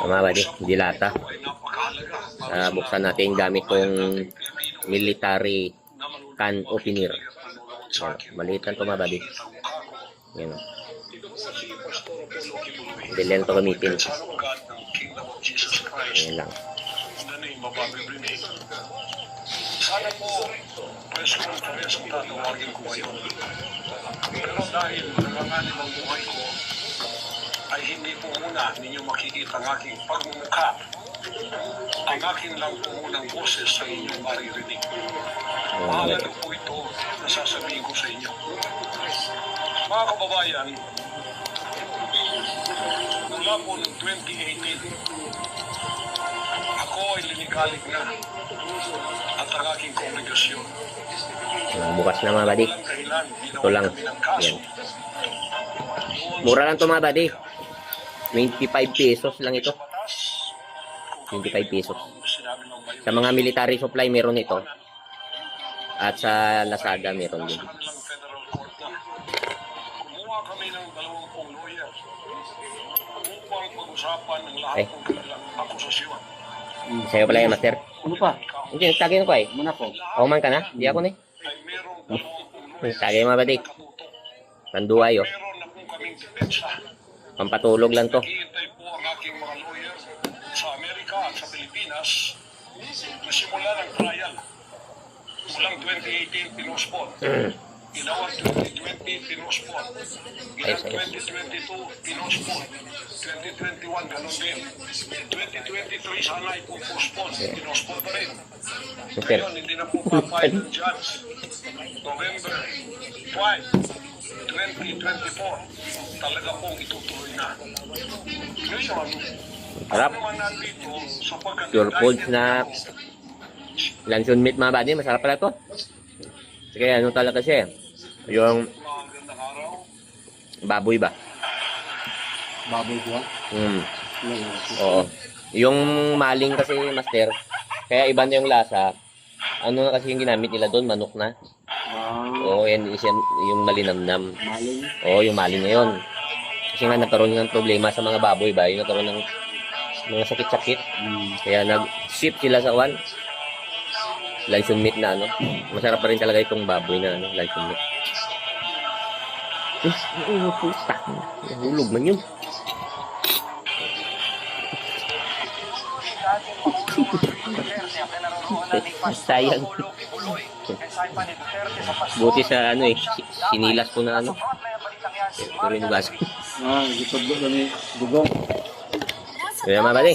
Mga buddy, dilata. Uh, buksan natin gamit kong military can opener. Yan, maliit lang ito mga buddy. Yan. Hindi lang ito gamitin. Yan lang. Sana po, press conference ang tatawagin ko ngayon. Pero dahil nanganganib ang buhay ay hindi po muna ninyo makikita ang aking pagmumukha. Ang aking lang po munang boses sa inyong maririnig. Mahalaga po ito na sasabihin ko sa inyo. Mga kababayan, mula po noong 2018, ako ay linigalig na at ang aking. Yan, bukas na mga dahilan, Ito lang. ng. Yan. Mura lang ito mga buddy. 25 pesos lang ito. 25 pesos. Sa mga military supply meron ito. At sa Lazada meron din. Na. Ay. Sa'yo pala yan, master. Ano pa? Hindi, nagtagay ko eh. Muna po. Kauman ka na? Di ako ni. Ay merong dalawampung lawyer Tagay mga nakatutok. Panduay oh. Pampatulog lang to. Naghihintay po ang aking mga lawyer sa Amerika at sa Pilipinas na simula ng trial. Mulang 2018, pinuspon. Ginawa 2020, pinuspon. Ayos, Ginang ayos. 2022, pinuspon. 2021, ganun din. 2023, sana ipupospon. Pinuspon pa rin. Super. Ngayon, hindi na po papayag ng judge. November 5, 2024, talaga pong itutuloy na. Ngayon, Harap. nandito sapagkat Pure foods na luncheon meat mga buddy. Masarap pala to. Sige, ano talaga siya eh. Yung baboy ba? Baboy ko. Hmm. Oo. Yung maling kasi, master, kaya iba na yung lasa. Ano na kasi yung ginamit nila doon, manok na. Ah, Oo, yan siya, yung malinamnam. maling. Oo, yung maling na yun. Kasi nga nagkaroon ng problema sa mga baboy ba, yung nagkaroon ng mga sakit-sakit. Hmm. Kaya nag-ship sila sa one. Luncheon meat na ano. Masarap pa rin talaga itong baboy na ano, luncheon meat. Eh, ano puta? Nahulog man yun. Sayang. Buti sa ano eh, si- sinilas ko na ano. Pero inugas. Ah, gitod ko ni dugong. Kaya mga bali.